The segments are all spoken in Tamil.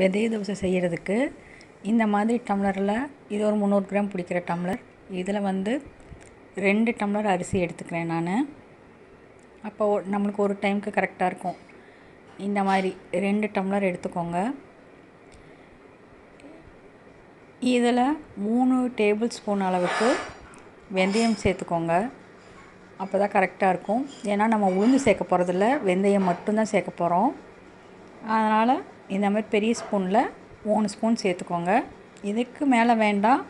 வெந்தய தோசை செய்கிறதுக்கு இந்த மாதிரி டம்ளரில் இது ஒரு முந்நூறு கிராம் பிடிக்கிற டம்ளர். இதில் வந்து ரெண்டு டம்ளர் அரிசி எடுத்துக்கிறேன் நான். அப்போ நம்மளுக்கு ஒரு டைமுக்கு கரெக்டாக இருக்கும். இந்த மாதிரி ரெண்டு டம்ளர் எடுத்துக்கோங்க. இதில் மூணு டேபிள் ஸ்பூன் அளவுக்கு வெந்தயம் சேர்த்துக்கோங்க. அப்போ தான் கரெக்டாக இருக்கும். ஏன்னா நம்ம உளுந்து சேர்க்க போகிறதில்ல வெந்தயம் மட்டும்தான் சேர்க்க போகிறோம் அதனால் இந்த மாதிரி பெரிய ஸ்பூனில் மூணு ஸ்பூன் சேர்த்துக்கோங்க. இதுக்கு மேலே வேண்டாம்.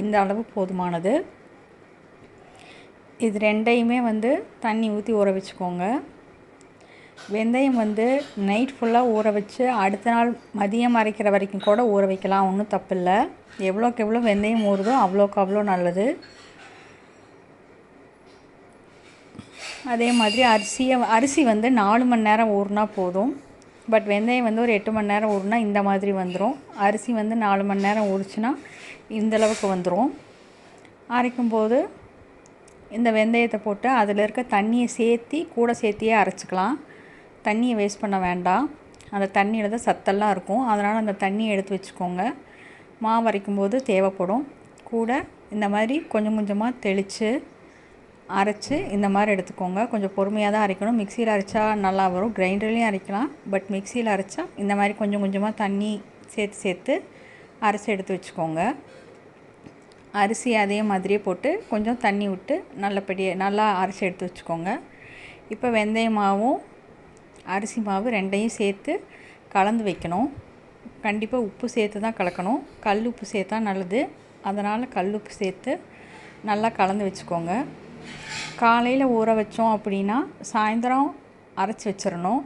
இந்த அளவு போதுமானது. இது ரெண்டையுமே வந்து தண்ணி ஊற்றி ஊற வச்சுக்கோங்க. வெந்தயம் வந்து நைட் ஃபுல்லாக ஊற வச்சு அடுத்த நாள் மதியம் அரைக்கிற வரைக்கும் கூட ஊற வைக்கலாம். ஒன்றும் தப்பில்லை. எவ்வளோக்கு எவ்வளோ வெந்தயம் ஊறுதோ அவ்வளோக்கு அவ்வளோ நல்லது. அதே மாதிரி அரிசியை அரிசி வந்து நாலு மணி நேரம் ஊறினா போதும். பட் வெந்தயம் வந்து ஒரு எட்டு மணி நேரம் ஊறுனா இந்த மாதிரி வந்துடும் அரிசி வந்து நாலு மணி நேரம் ஊறிச்சுன்னா இந்தளவுக்கு வந்துடும் அரைக்கும்போது இந்த வெந்தயத்தை போட்டு அதில் இருக்க தண்ணியை சேர்த்தி கூட சேர்த்தியே அரைச்சிக்கலாம். தண்ணியை வேஸ்ட் பண்ண வேண்டாம். அந்த தண்ணியில் தான் சத்தெல்லாம் இருக்கும். அதனால் அந்த தண்ணியை எடுத்து வச்சுக்கோங்க. மாவு அரைக்கும்போது தேவைப்படும். கூட இந்த மாதிரி கொஞ்சம் கொஞ்சமாக தெளித்து அரைச்சி இந்த மாதிரி எடுத்துக்கோங்க. கொஞ்சம் பொறுமையாக தான் அரைக்கணும். மிக்சியில் அரைச்சா நல்லா வரும். கிரைண்டர்லேயும் அரைக்கலாம். பட் மிக்சியில் அரைச்சா இந்த மாதிரி கொஞ்சம் கொஞ்சமாக தண்ணி சேர்த்து சேர்த்து அரைச்சி எடுத்து வச்சுக்கோங்க. அரிசி அதே மாதிரியே போட்டு கொஞ்சம் தண்ணி விட்டு நல்லபடியாக நல்லா அரைச்சி எடுத்து வச்சுக்கோங்க. இப்போ வெந்தய மாவும் அரிசி மாவு ரெண்டையும் சேர்த்து கலந்து வைக்கணும். கண்டிப்பாக உப்பு சேர்த்து தான் கலக்கணும். கல் உப்பு சேர்த்தா நல்லது. அதனால் கல் உப்பு சேர்த்து நல்லா கலந்து வச்சுக்கோங்க. காலையில் ஊற வச்சோம் அப்படின்னா சாயந்தரம் அரைச்சி வச்சிடணும்.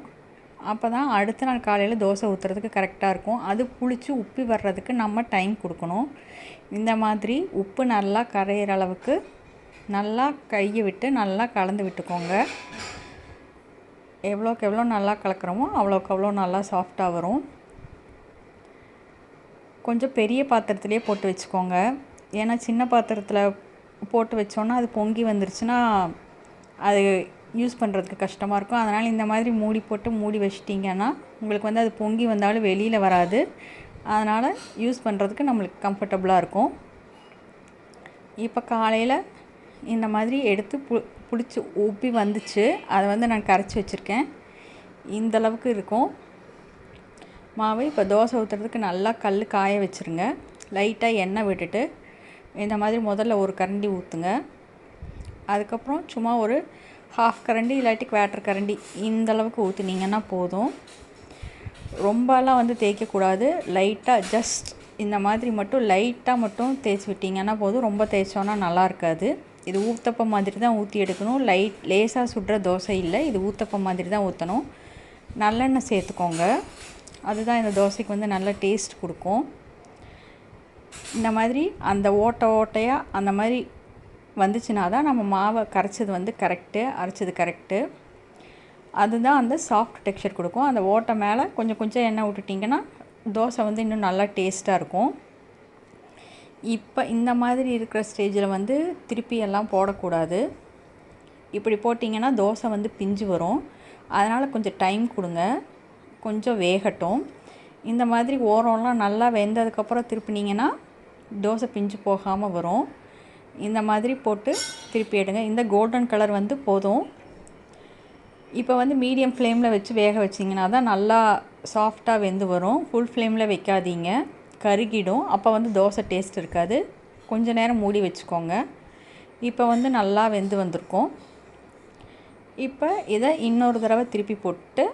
அப்போ தான் அடுத்த நாள் காலையில் தோசை ஊற்றுறதுக்கு கரெக்டாக இருக்கும். அது புளிச்சு உப்பி வர்றதுக்கு நம்ம டைம் கொடுக்கணும். இந்த மாதிரி உப்பு நல்லா கரையிற அளவுக்கு நல்லா கையை விட்டு நல்லா கலந்து விட்டுக்கோங்க. எவ்வளோக்கு எவ்வளோ நல்லா கலக்கிறோமோ அவ்வளோக்கு அவ்வளோ நல்லா சாஃப்டாக வரும். கொஞ்சம் பெரிய பாத்திரத்துலேயே போட்டு வச்சுக்கோங்க. ஏன்னா சின்ன பாத்திரத்தில் போட்டு வச்சோன்னா அது பொங்கி வந்துருச்சுன்னா அது யூஸ் பண்ணுறதுக்கு கஷ்டமாக இருக்கும். அதனால் இந்த மாதிரி மூடி போட்டு மூடி வச்சிட்டிங்கன்னா உங்களுக்கு வந்து அது பொங்கி வந்தாலும் வெளியில் வராது. அதனால் யூஸ் பண்ணுறதுக்கு நம்மளுக்கு கம்ஃபர்டபுளாக இருக்கும். இப்போ காலையில் இந்த மாதிரி எடுத்து பு பிடிச்சி உப்பி வந்துச்சு. அதை வந்து நான் கரைச்சி வச்சுருக்கேன். இந்தளவுக்கு இருக்கும். மாவு இப்போ தோசை ஊற்றுறதுக்கு நல்லா கல் காய வச்சுருங்க. லைட்டாக எண்ணெய் விட்டுட்டு இந்த மாதிரி முதல்ல ஒரு கரண்டி ஊற்றுங்க அதுக்கப்புறம் சும்மா ஒரு ஹாஃப் கரண்டி இல்லாட்டி குவாட்டர் கரண்டி இந்த அளவுக்கு ஊற்றுனீங்கன்னா போதும். ரொம்பலாம் வந்து தேய்க்கக்கூடாது. லைட்டாக ஜஸ்ட் இந்த மாதிரி மட்டும் லைட்டாக மட்டும் தேய்ச்சி விட்டிங்கன்னா போதும். ரொம்ப தேய்ச்சோன்னா நல்லா இருக்காது. இது ஊத்தப்பம் மாதிரி தான் ஊற்றி எடுக்கணும். லைட் லேசாக சுடுற தோசை இல்லை. இது ஊத்தப்பம் மாதிரி தான் ஊற்றணும் நல்லெண்ணெய் சேர்த்துக்கோங்க. அதுதான் இந்த தோசைக்கு வந்து நல்ல டேஸ்ட் கொடுக்கும். இந்த மாதிரி அந்த ஓட்டை ஓட்டையாக அந்த மாதிரி வந்துச்சுன்னா தான் நம்ம மாவை கரைச்சது வந்து கரெக்டு அரைச்சது கரெக்டு அதுதான் அந்த சாஃப்ட் டெக்ஸ்சர் கொடுக்கும். அந்த ஓட்டை மேலே கொஞ்சம் கொஞ்சம் எண்ணெய் விட்டுட்டிங்கன்னா தோசை வந்து இன்னும் நல்லா டேஸ்ட்டாக இருக்கும். இப்போ இந்த மாதிரி இருக்கிற ஸ்டேஜில் வந்து திருப்பி எல்லாம் போடக்கூடாது. இப்படி போட்டிங்கன்னா தோசை வந்து பிஞ்சு வரும். அதனால் கொஞ்சம் டைம் கொடுங்க. கொஞ்சம் வேகட்டும். இந்த மாதிரி ஓரம்லாம் நல்லா வெந்ததுக்கப்புறம் திருப்பினீங்கன்னா தோசை பிஞ்சு போகாமல் வரும். இந்த மாதிரி போட்டு திருப்பி எடுங்க. இந்த கோல்டன் கலர் வந்து போதும். இப்போ வந்து மீடியம் ஃப்ளேமில் வச்சு வேக வச்சிங்கன்னா தான் நல்லா சாஃப்டாக வெந்து வரும். ஃபுல் ஃப்ளேமில் வைக்காதீங்க. கருகிடும். அப்போ வந்து தோசை டேஸ்ட் இருக்காது. கொஞ்சம் நேரம் மூடி வச்சுக்கோங்க. இப்போ வந்து நல்லா வெந்து வந்திருக்கும். இப்போ இதை இன்னொரு தடவை திருப்பி போட்டு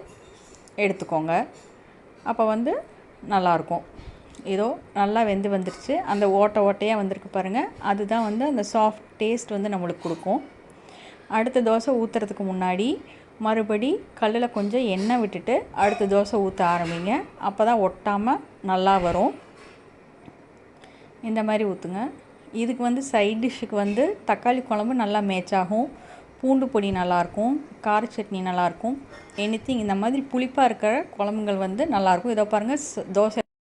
எடுத்துக்கோங்க. அப்போ வந்து நல்லாயிருக்கும் ஏதோ நல்லா வெந்து வந்துருச்சு. அந்த ஓட்டை ஓட்டையாக வந்திருக்கு பாருங்கள் அதுதான் வந்து அந்த சாஃப்ட் டேஸ்ட் வந்து நம்மளுக்கு கொடுக்கும். அடுத்த தோசை ஊற்றுறதுக்கு முன்னாடி மறுபடி கல்லில் கொஞ்சம் எண்ணெய் விட்டுட்டு அடுத்த தோசை ஊற்ற ஆரம்பிங்க. அப்போ தான் ஒட்டாமல் நல்லா வரும். இந்த மாதிரி ஊற்றுங்க இதுக்கு வந்து சைட் டிஷ்ஷுக்கு வந்து தக்காளி குழம்பு நல்லா மேட்ச் ஆகும். பூண்டு பொடி நல்லாயிருக்கும் கார சட்னி நல்லாயிருக்கும் எனித்திங் இந்த மாதிரி புளிப்பாக இருக்கிற குழம்புகள் வந்து நல்லாயிருக்கும் இதோ பாருங்கள் தோசை